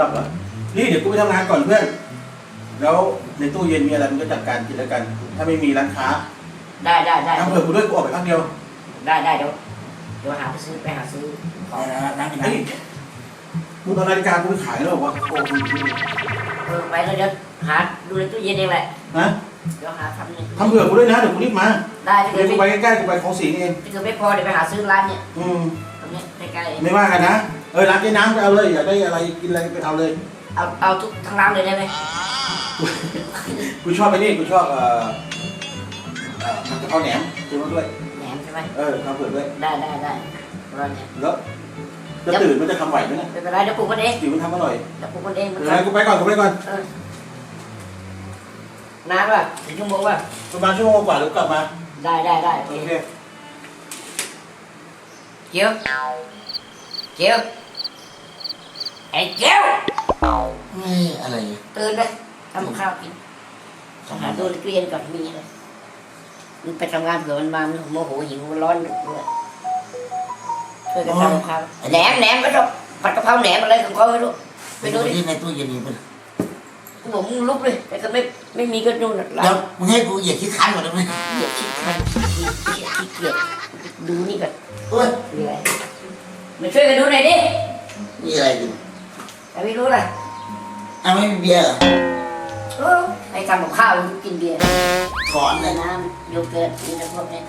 หลับเหรอนี่เดี๋ยวกูไปทำงานก่อนเพื่อน แล้วในตู้เย็นมีอะไรมึงก็จัดการกินแล้วกัน ถ้าไม่มีร้านค้าได้ได้ได้ทำเผื่อกูด้วยกูออกไปพักเดียว ได้ได้เดี๋ยวเดี๋ยวหาไปซื้อไปหาซื้อของนะนั่งกินเฮ้ยมึงเอานาฬิกากูไปขายแล้วเหรอวะโอ้โหเออไปแล้วเดี๋ยวหาดูในตู้เย็นเองแหละนะเดี๋ยวหาทำในตู้ทำเผื่อกูด้วยนะเดี๋ยวกูรีบมา ได้ถ้าเดี๋เกิยวดกูไม่ไปใกล้ๆกูไปคลองสีนี่เองถ้าเกิดไม่พอเดี๋ยวไปหาซื้อร้านเนี่ยอืมตรงเนี้ยใกล้ไม่ว่ากันนะ เออร้านเจ๊น้ำไปเอาเลยอยากได้อะไรกินอะไรไปเอาเลยๆเอาเอาทุกทั้งร้านเลยได้ไหมกูชอบไปนี่กูชอบเอ่อเอ่อผัดกะเพราแหนมกินมาด้วย แหนมใช่ไหมเออทำเผื่อด้วยได้ได้ได้ร้านเนี่ยแล้วจะตื่นมันจะทำไหวไหมเนี่ยไม่เป็นไรเดี๋ยวปลูกมันเองจิ๋วมันทำอร่อยเดี๋ยวปลูกมันเองมันเดี๋ยวนะกูไปก่อนกูไปก่อนเออนานป่ะถึงชั่วโมงป่ะประมาณชั่วโมงกว่าเดี๋ยวกลับมา ได้ได้ได้โอโอเคเคเจียวเจียว ไอ้เจียวไม่อะไรตื่นเลยทำข้าวกินหาดูในตู้เย็นก่อนมีอะไรมันไปทำงานเผื่อมันมามันโมโหหิวมันร้อนด้วยช่วยกันทำข้าวแหนมแหนมก็ต้องผัดกะเพราแหนมอะไรของเขาไม่รู้ไปไปดูดูดิที่ในตู้เย็นนี่มันกูบอกมึงลุกเลยแต่ก็ไม่ไม่มีก็นู่นน่ะร้าเดี๋ยวนมึงให้กูเหยียดที่คันหมดเลยไหมเหยียดขี้คันขี้ขี้เกียจดูนี่ก่อนเฮ้ยมีอะไรมาช่วยกันดูหน่อยดิมีอะไรอยู่ แต่ไม่รู้ล่ะอ้าวไม่มีเบียร์เหรอเออไอ้ทำกับข้าวกินเบียร์ถอนเลแต่ยน้ำโยเกิร์ตมีแต่พวกนี้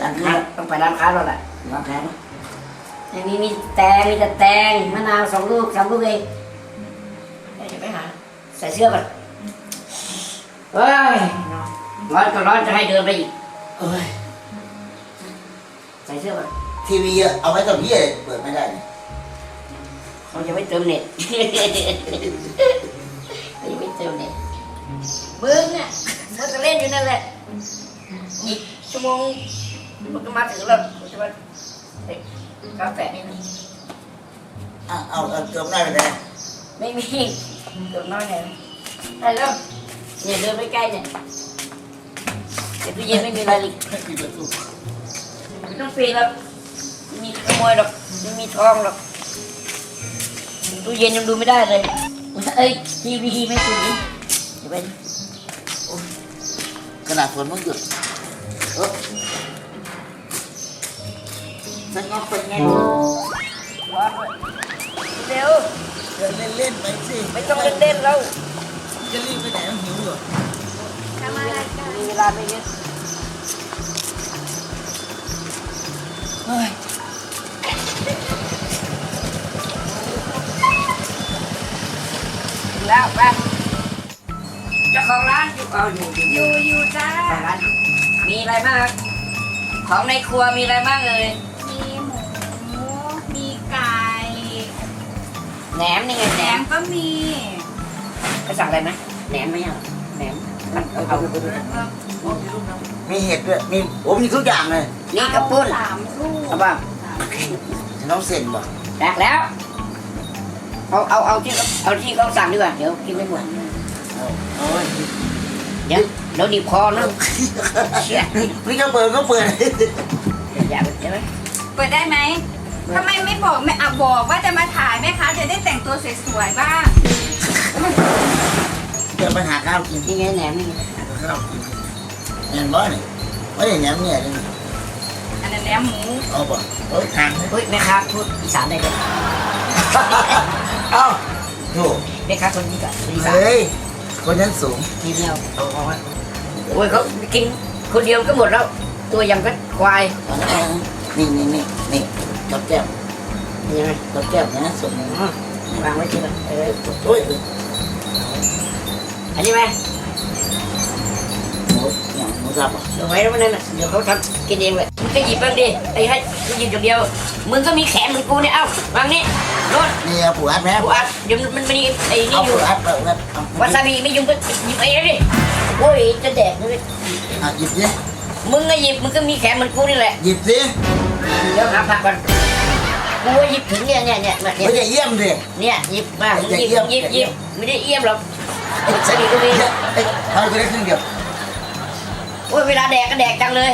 ร้านนี่ค้าต้องไปร้านค้าแล้วล่ะร้านค้าปะในนี้มีแตงมีแต่แตงมะนาวสองลูกสามลูกเองเดี๋ยวไปหาใส่เสื้อก่อนเฮ้ยร้อนก็ร้อนจะให้เดินไปอีกเอ้ยใส่เสื้อก่อนทีวีอะเอาไว้กับเบียร์เปิดไม่ได้เนี่ย เขาจะไม่เติมเน็ตเขาจะไม่เติมเน็ตมึงอะมึงจะเล่นอยู่นั่นแหละอีกชั่วโมงมันก็มาถึงแล้วใช่ไหมเฮ้ยกาแฟนี่นะอะเอาเอาเติมได้ไปเลยไม่มีเติมน้อยไงได้แล้วเนี่ยเดินไปใกล้เนี่ยแต่ตู้เย็นไม่มีอะไรเลยไม่มีประตูไม่ต้องปีนแล้วไม่มีขโมยหรอกไม่มีทองหรอก ตู้เย็นยังดูไม่ได้เลยเอ้ยทีวีไม่ถึงเดี๋ยวไปขนาดฝนมันหยุดเออฉันก็ไปไงร้อนด้วยเร็วเดินเล่นๆไปสิไม่ต้องเล่นๆแล้วจะรีบไปไหนมันหิวอยู่มีเวลาไม่เยอะเฮ้ย แล้วไปเจ้าของร้านอยู่เอาอยู่อยู่อยู่อยู่จ้า เจ้าของร้านมีอะไรบ้างครับของในครัวมีอะไรบ้างเอ่ยมีหมู มีไก่แหนมนี่ไงแหแหนนมมก็มีไปสั่งอะไรไหมแหนมไหมอะแหนมผัดกะเพรามีเห็ดด้วย มีโอ้มีทุกอย่างเลยนี่กระปุ้นสามลูกเอาบ้างฉันต้องเซ็นบ่แตกแล้ว เอาเอาเอาที่เขาเอาที่เขาสั่งดีกว่าเดี๋ยวกินไม่หมดเอาโอ้ยเดี๋ยวเดี๋ยวดีบคอนะเชี่ยนี่ก็เปิดก็เปิดอย่าไปใช่ไหมเปิดได้ไหมทำไมไม่บอกไม่อะบอกว่าจะมาถ่ายแม่ค้าจะได้แต่งตัวสวยๆบ้างเดี๋ยวไปหาข้าวกินนี่ไงแหนมนี่ไงข้าวกินเห็นบ่เนี่ยไม่ได้แหนมเนี่ยเลยอันนั้นแหนมหมูเอาบ่เอ้ยทางเฮ้ยแม่ค้าพูดอีสานได้เลยเอ้าโถูแม่ค้าคนนี้กับคนอีสานเฮ้ย คนนั้นสูงนี่เนี่ยเอาเอาไว้โอ้ยเขากินคนเดียวก็หมดแล้ว ตัวยังก็ควายนี่นี่นี่นี่กับแก้มยังไงกับแก้มนะสูงอ๋อวางไว้ที่ละเออโอ้ยอันนี้ไหมหมูอย่างหมูสับอะเดี๋ยวไว้แล้วมันนั่นน่ะเดี๋ยวเขาทำกินเองเลยมึงก็หยิบบ้างดิไอ้ให้กูหยิบอย่างเดียว มึงก็มีแขนเหมือนกูเนี่ยเอ้าวางนี่โน่นนี่เอาปูอัดไหมกูอัดเดี๋ยวมันมันมีไอ้นี่เอาอยู่ปูอัดเอาปูอัดเอาวาซาบิไม่ยุ่งก็หยิบไอ้นี่ดิโอ้ยจะแดกเลยเอาหยิบสิมึงก็หยิบมึงก็มีแขนเหมือนกูนี่แหละหยิบสิเดี๋ยวหาผักก่อนกูว่าหยิบถึงเนี่ยเนี่ยเนี่ยเนี่ยไม่จะเยี่ยมสิเนี่ยหยิบมามึงหยิบอย่าหยิบเยี่หยิยบมไม่ได้เอี่ยมหรอกวาซาบิก็มีเอ้ยทำไปได้ครึ่งเดียวโอ้ยเวลาแดกก็แดกจังเลย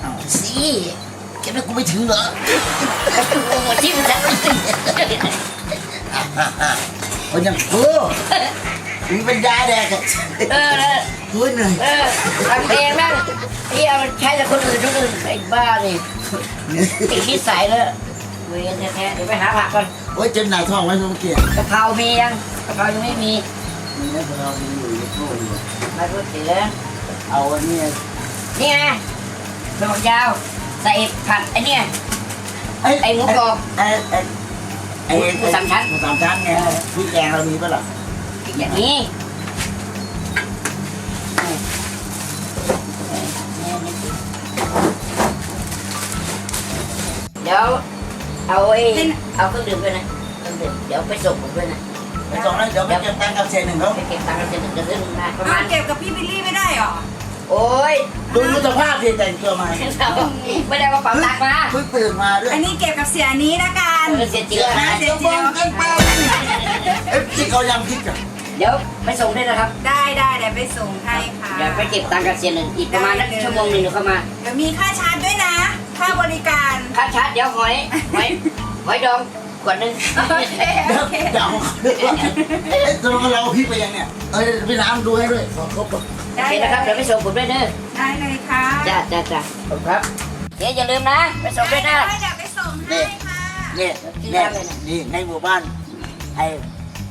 เอาสิ คิดว่ากูไม่ถึงเหรอโอ้โหที่มันจะเคนอย่างกูมีปัญญาแดกอะเออเออกูเหนื่อยเออทำเองนั่งเฮียมันใช้แต่คนอื่นคนอื่นไอ้บ้านี่ติดนิสัยเลยเวียนแท้ๆเดี๋ยวไปหาผักก่อนโอ้ยเจ็บหน้าท้องไว้เมื่อกี้กะเพรามียังกะเพรายังไม่มีมีนะเรามีอยู่ในตู้อยู่มาพูดถึงเอาอันนี้นี่ไงดอกยาว ใส่ผัดไอ้เนี่ยไอ้หมูกรอบ ไอ้ไอ้ไอ้หมูสามชั้น หมูสามชั้นไงพี่แกงเรามีปะล่ะอย่างนี้เดี๋ยวเอาไอ้เอาเครื่องดื่มด้วยนะเครื่องดื่มเดี๋ยวไปส่งผมด้วยนะไปส่งแล้วเดี๋ยวไปเก็บตังค์กับเศษหนึ่งเขาไปเก็บตังค์กันจะถึงจะขึ้นนะประเอามาณเก็บกับพี่บิลลี่ไม่ได้หรอ โอ้ยดูดูสภาพที่แต่งตัวมาไม่ได้เอากระเป๋าตังค์มาเพิ่งตื่นมาด้วยอันนี้เก็บกับเสียนี้ละกันเออเสียเจือนะเสียเจียวกันไปเอ๊ะที่เขายำพริกอะเดี๋ยวไปส่งด้วยนะครับ ได้ได้เดี๋ยวไปส่งให้ค่ะเดี๋ยวไปเก็บตังค์กันเสียหนึ่งอีกประมาณนักชั่วโมงหนึ่งเดี๋ยวเข้ามาเดี๋ยวมีค่าชาร์จด้วยนะ ค่าบริการค่าชาร์จเดี๋ยวหอยหอยหอยดองขวดหนึงโอเคเดี๋ยวโอเคเดี๋ยวเอ๊ะตกลงเราเอาพริกไปยังเนี่ยเอ้ยพี่น้ำดูให้ด้วยขอครบ โอเคนะครับเดี๋ยวไปส่งผมด้วยเด้อได้เลยค่ะจ้าจ้าจ้าขอบคุณครับเดี๋ยวอย่าลืมนะ ไปส่งด้วยนะได้เดี๋ยวไปส่งให้ค่ะเนี่ยเนี่ยนี่ในหมู่บ้านไอ้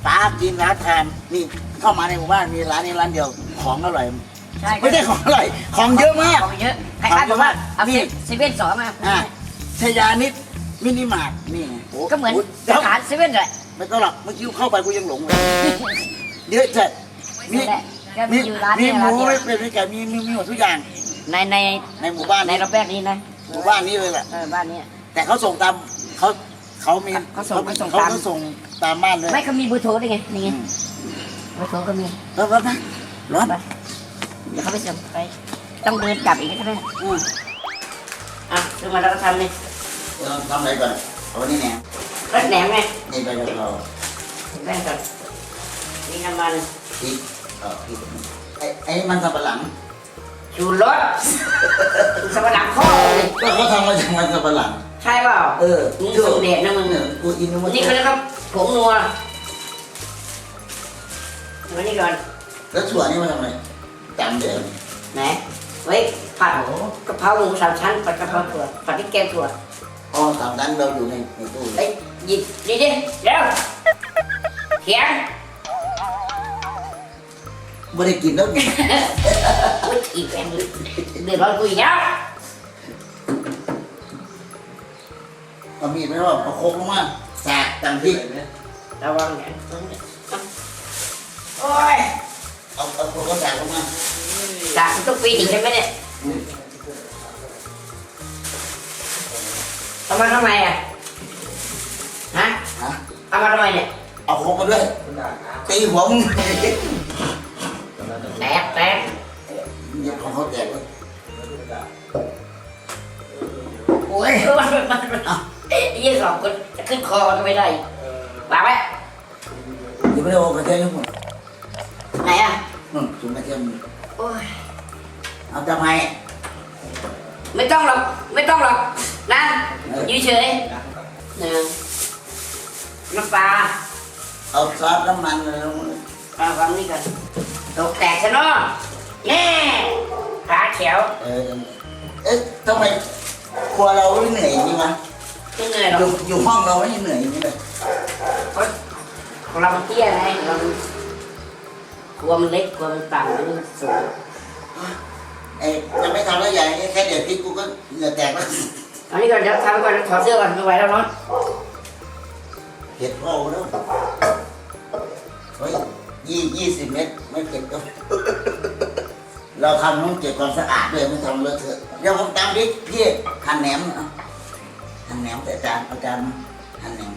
ป้ากินร้านทานนี่เข้ามาในหมู่บ้านมีร้านนี้ร้านเดียวของอร่อยใช่ไม่ได้ของอร่อยของเยอะมาก ของเยอะคล้ายๆแบบว่าเอานี่ เซเว่นสองมา อะชยานิดมินิมาร์ทนี่โก็เหมือนเดี๋ยวสาขาเซเว่นแหละ ไม่ต้องหรอกเมื่อกี้เข้าไปกูยังหลงเลยเยอะจัดมีนี่แหละ ก็มีมีอยู่ร้านมีนี้หร้านมูเดียวไม่เป็นไม่แก่มีมีมีหมดทุกอย่างในในในหมู่บ้านในนี้ระแวกนี้นะหมู่บ้านนี้เลยแหละเออบ้านนี้แต่เขาส่งตามเขาเขามีเขาส่งเขาส่งเขาตามก็ส่งตามบ้านเลยไม่เขามีเบอร์โทรด้วยไงนี่ไงอืมเบอร์โทรก็มีแล้วแล้วนะร้อนไปเดี๋ยวเขาไปส่งไป ต้องเดินกลับอีกใช่ไหมอืมอะซื้อมาแล้วก็ทำเลยเราทำอะไรก่อนเอาวันนี้แหนมรสแหนมไงนี่ไปกับเราแป้งก่อนนี่น้ำมันพริกเออพริกไอ้ไอ้มันสับปะหลังชูรสสมรังข้อเลยก็เขาทำมาจากมันสับปะหลัง ใช่เปล่าเออมึงสูตรเด็ดนะมึงเนี่ยกูอินนึกว่านี่เขาเรียกว่าผงนัวมานี่ก่อนแล้วถั่วนี่มาทำอะไรจำเดี๋ยวไหนไว้ผัดกะเพราหมูสามชั้นผัดกะเพราถั่วผัดพริกแกงถั่วอ๋อสามนั้นเราอยู่ในในตู้เอ้ยหยิบดิดิเร็วเขียง ไม่ได้กินแล้วกินอุ้ยอีกแกงเลยเดือดร้อนกูอีกแล้วเอามีดไม่ว่าเอาโคกลงมาแสกตังพริกระวังเนี่ยโอ้ยเอาเอาโคกก็แสกลงมาสามทุกปีอีกใช่ไหมเนี่ยเอามาทำไมอะฮะฮะเอามาทำไมเนี่ยเอาโคกมาด้วยตีหัวมึง แตกแตกเหยียบของเขาแตกเลยโอ้ยมันมันมันมันไอ้ยี่สองคนจะขึ้นคอก็ไม่ได้วางไว้เดี๋ยวไม่ได้โอ้กระเทียมหมดไหนอะอืมถุงกระเทียมโอ้ยเอาทำไมไม่ต้องหรอกไม่ต้องหรอกนะอยู่เฉยหนึ่งน้ำปลาเอาซอสน้ำมันอะไรลง มาปลาวางนี่ก่อนตกแตกซะเนาะแน่ขาเขียวเออเอ๊ะทำไมครัวเราไม่เหนื่อยอย่างนี้วะไม่เหนื่อยหรออกยู่อยู่ห้องเราไม่เหนื่อยอย่างนี้เลยเพราะของเรามันเตี้ยไงเราครัวมันเล็กครัวมันต่ำมันสูงไอ้จะไม่ทำแล้วใหญ่แค่เดี๋ยวพริกกูก็เหงื่อแตกแล้วเอานี่ก่อนเดี๋ยวทำก่อนถอดเสื้อก่อนไม่ไหวแล้วร้อนเผ็ดพ่อกูแล้วเฮ้ย ยี่ยี่สิบเมตรไม่เผ็ดก็เราทำต้องเก็บความสะอาดด้วยไม่ทำเลอะเทอะเดี๋ยวผมตามพริกพี่หั่นแหนมเอาหั่นแหนมแต่จานเอาจานมาหั่นแหนม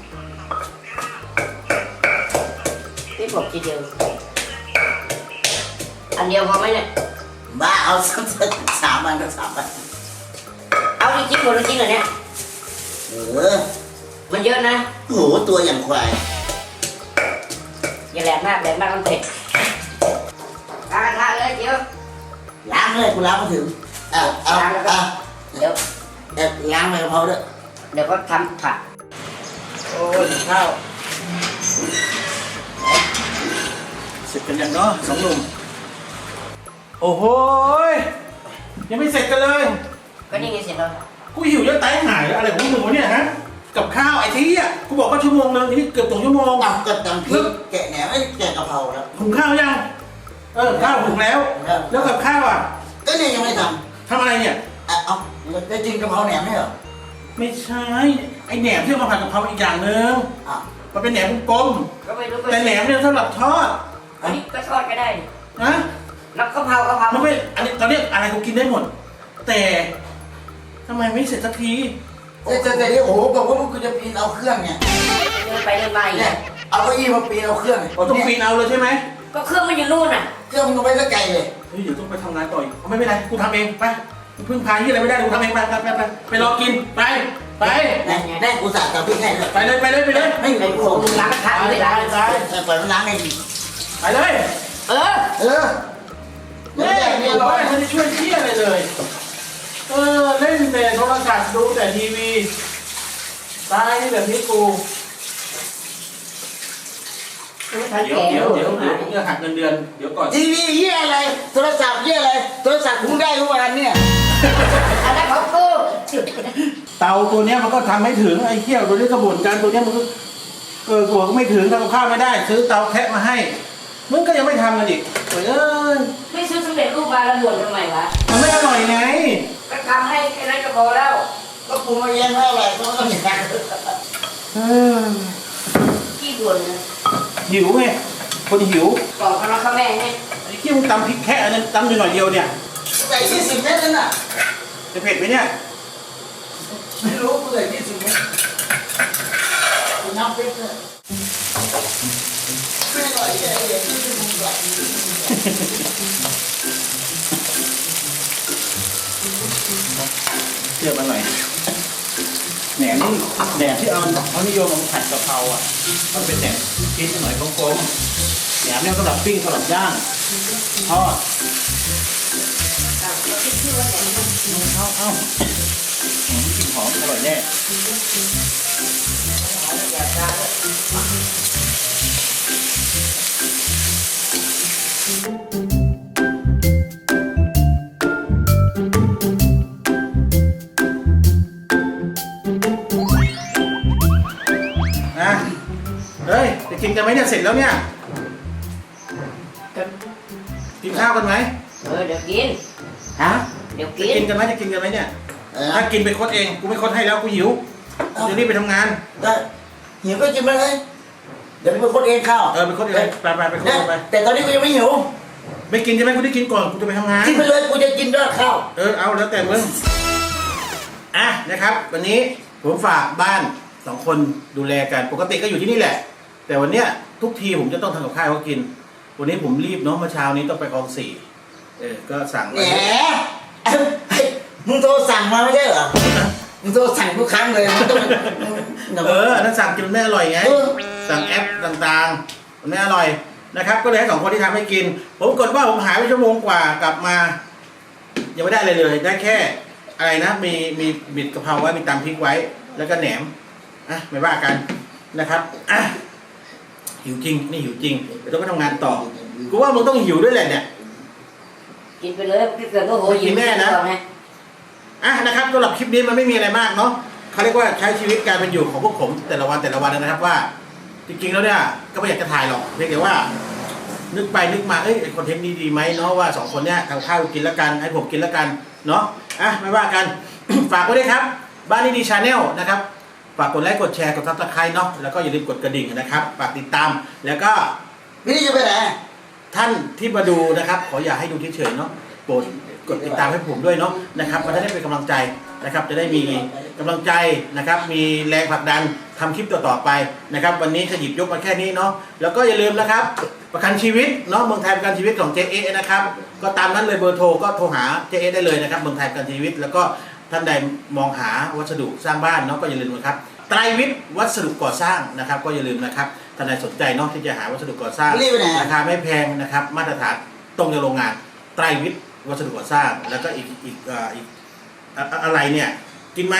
พี่ผมทีเดียวอันเดียวพอไหมเนี่ยบ้าเอาสักสามอันก็สามอันเอาจริงๆหมดจริงเหรอเนี่ยเออมันเยอะนะโหตัวอย่างควาย อย่าแหลมมากแหลมมากมันเผ็ดกางกระทะเลยเดี๋ยวล้างเลยกูล้างมาถึงอะเอาล้างแล้วก็อะเดี๋ยวเดี๋ยวล้างใบกะเพราด้วยเดี๋ยวก็ทำผัดโอ้ยข้าวเสร็จกันยังเนาะสองหนุ่มโอ้โหยยังไม่เสร็จกันเลย ก็นี่ไงเสร็จแล้ว กูหิวจะตายหายแล้วอะไรของมึงวะเนี่ยฮะ กับข้าวไอ้ที่อะกูบอกว่าชั่วโมงนึงนี่เกือบสองชั่วโมงเอากระตังพริกแกะแหนมไอ้แกะกะเพราแล้วหุงข้าวยัง เออข้าวหุงแล้วแล้วกับข้าวอะก็เนี่ยยังไม่ททำอะไรเนี่ยำอะเอาจะกินกะเพราแหนมไม่เหรอไม่ใช่ ไอ้แหนมที่เอามาผัดกับเพราอีกอย่างหนึ่งอะมันเป็นแหนมกลมก็ไม่รู้ๆแต่แหนมเนี่ยสำหรับทอดอันนี้ก็ทอดก็ได้นี่นะแล้วกะเพรากะเพรามันไม่อันนี้ตอนนี้อะไรกูกินได้หมด แต่ทำไมไม่เสร็จสักที แต่แต่แต่ที่โอ้โหบอกว่าพวกกูจะปีนเอาเครื่องเนี่ยเดินไปเดินมาอีกเนี่ยเอาเก้าอี้มาปีนเอาเครื่องเราต้องปีนเอาเลยใช่ไหมก็เครื่องมันอยู่นู่นน่ะ เครื่องมันก็ไปสักไกลเลยเฮ้ยเดี๋ยวต้องไปทำงานต่ออีกเอาไม่เป็นไรกูทำเองไปกูพึ่งพาที่อะไรไม่ได้กูทำเองไปไปไปไปไปรอกินไปไปแน่แน่กูสั่งกับพี่ให้เลยไปเลยไปเลยไปเลยไม่มีไอ้กูโขงมึงล้างกระทะไปไม่ไปล้างไปแต่ปล่อยมันล้างเองไปเลย เออเออแม่เนี่ยร้อยไม่ได้ช่วยเที่ยอะไรเลย เออเล่นแต่โทรศัพท์ดูแต่ทีวีตายนี่แบบนี้กูทันเดี๋ยวแก่เดี๋ยวเดี๋ยวเดี๋ยวผมจะหักเงินเดือนเดี๋ยวก่อน ทีวีเยี่ยอะไร โทรศัพท์เยี่ยอะไร โทรศัพท์คุณได้ทุกวันเนี่ยอะไรของกูเตาตัวเนี้ยมันก็ทำไม่ถึงไอ้เขี้ยวตัวนี้กระบวนการตัวเนี้ยมันก็เออหัวก็ไม่ถึงทำกับข้าวไม่ได้ ซื้อเตาแคะมาให้มึงก็ยังไม่ทำกันอีกโอ้ยเอ้ยไม่ซื้อสำเร็จรูปมาแล้วบ่นทำไมวะมันไม่อร่อยไง ก็ทำให้แค่นั้นก็พอแล้ว ก็กูมาแย่งว่าอะไรก็ต้องอย่างนั้นเออขี้บ่นนะหิวไงคนหิวกล่องพนักข้าแม่ให้ไอ้ขี้มึงตำพริกแค่อันนั้นตำอยู่หน่อยเดียวเนี่ยแต่ยี่สิบเมตรนั่นน่ะจะเผ็ดไหมเนี่ยไม่รู้กูเลยยี่สิบเมตรกูนับไปเลยไม่อร่อยเลยยี่สิบเมต เทียบมาหน่อยแหนมนี่แหนมที่เอาเขานิยมเอาผัดกะเพราอะมันเป็นแหนมชิ้นหน่อยกลมๆแหนมเนี่ยสำหรับปิ้งสำหรับย่างทอดเราคิดชื่อาหนมเอาเอาอืมกลิ่นหอมอร่อยแน่ ไหมเนี่ยเสร็จแล้วเนี่ยกินข้าวกันไหมเออเดี๋ยวกิน ฮะเดี๋ยวจะกิน กินกันไหมจะกินกันไหมเนี่ยเออถ้ากินไปคดเองกูไม่คดให้แล้วกูหิวเดี๋ยวนี้ไปทำงานได้หิวก็กินไปเลยเดี๋ยวไปคนเองข้าวเออไปคดเองไปไปไปคดไปแต่ตอนนี้กูยังไม่หิวไม่กินใช่ไหมกูได้กินก่อนกูจะไปทำงาน กินไปเลยกูจะกินด้วยข้าว เออเอาแล้วแต่มึงอะนะครับ วันนี้ผมฝากบ้านสองคนดูแลกันปกติก็อยู่ที่นี่แหละ แต่วันเนี้ยทุกทีผมจะต้องทำกับข้าวให้เขากิน วันนี้ผมรีบเนาะเมื่อเช้านี้ต้องไปคลองสี่เออก็สั่งแหมไว้เอ้ยเฮ้ยมึงโทรสั่งมาไม่ใช่เหรอ มึงโทรสั่งทุกครั้งเลยมันต้องเออถ้าสั่งกินมันไม่อร่อยไง เออ สั่งแอปต่างๆมันไม่อร่อยนะครับ ก็เลยให้สองคนที่ทำให้กิน ผมกดว่าผมหายไปชั่วโมงกว่ากลับมา ยังไม่ได้เลยเลย ได้แค่อะไรนะ มีมีบิดกะเพราไว้มีตำพริกไว้ แล้วก็แหนมอะไม่ว่ากันนะครับอะ หิวจริงนี่หิวจริงเดี๋ยวต้องไปทำงานต่อกูว่ามึงต้องหิวด้วยแหละเนี่ย กินไปเลยถ้าเกิดว่าโหหิวกินแน่นะ ก่อไงอะนะครับสำหรับคลิปนี้มันไม่มีอะไรมากเนาะเขาเรียกว่าใช้ชีวิตการเป็นอยู่ของพวกผมแต่ละวันแต่ละวันนะครับว่า จริงๆแล้วเนี่ยก็ไม่อยากจะถ่ายหรอกเพียงแต่ว่า นึกไปนึกมาเอ้ยไอ้คอนเทนต์นี้ดีไหมเนาะว่าสองคนเนี่ยทำข้าวกินแล้วกันให้ผมกินแล้วกันเนาะอะไม่ว่ากัน ฝากไว้ด้วยครับ บ้านนี้ดีชาแนลนะครับ ฝากกดไลค์กดแชร์กดซับสไครต์เนาะแล้วก็อย่าลืมกดกระดิ่งนะครับฝากติดตาม แล้วก็พี่นี่จะไปไหนท่านที่มาดูนะครับ ขออย่าให้ดูเฉยๆเนาะโปรดกดติดตามให้ผมด้วยเนาะนะครับมันจะได้เป็นกำลังใจนะครับ จะได้มีกำลังใจนะครับ มีแรงผลักดันทำคลิปต่อๆไปนะครับ วันนี้จะหยิบยกมาแค่นี้เนาะแล้วก็อย่าลืมนะครับ ประกันชีวิตเนาะเมืองไทยประกันชีวิตของ JA นะครับ ก็ตามนั้นเลยเบอร์โทรก็โทรหา JA ได้เลยนะครับเมืองไทยประกันชีวิต แล้วก็ ท่านใดมองหาวัสดุสร้างบ้านเนาะก็อย่าลืมนะครับไตรวิทย์วัสดุก่อสร้างนะครับ ก็อย่าลืมนะครับท่านใดสนใจเนาะที่จะหาวัสดุก่อสร้างรีบไปไหนราคาไม่แพงนะครับ มาตรฐานตรงจากโรงงานไตรวิทย์วัสดุก่อสร้าง แล้วก็อีกอีกเอ่ออีกอะอะอะไรเนี่ยกินไหม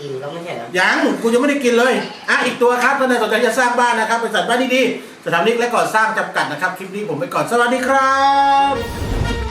อิ่มแล้วไม่ใช่เหรอ ยังกูยังไม่ได้กินเลย อะ อีกตัวครับท่านใดสนใจจะสร้างบ้านนะครับบริษัทบ้านดีๆสถาปนิกและก่อสร้างจำกัดนะครับ คลิปนี้ผมไปก่อน สวัสดีครับ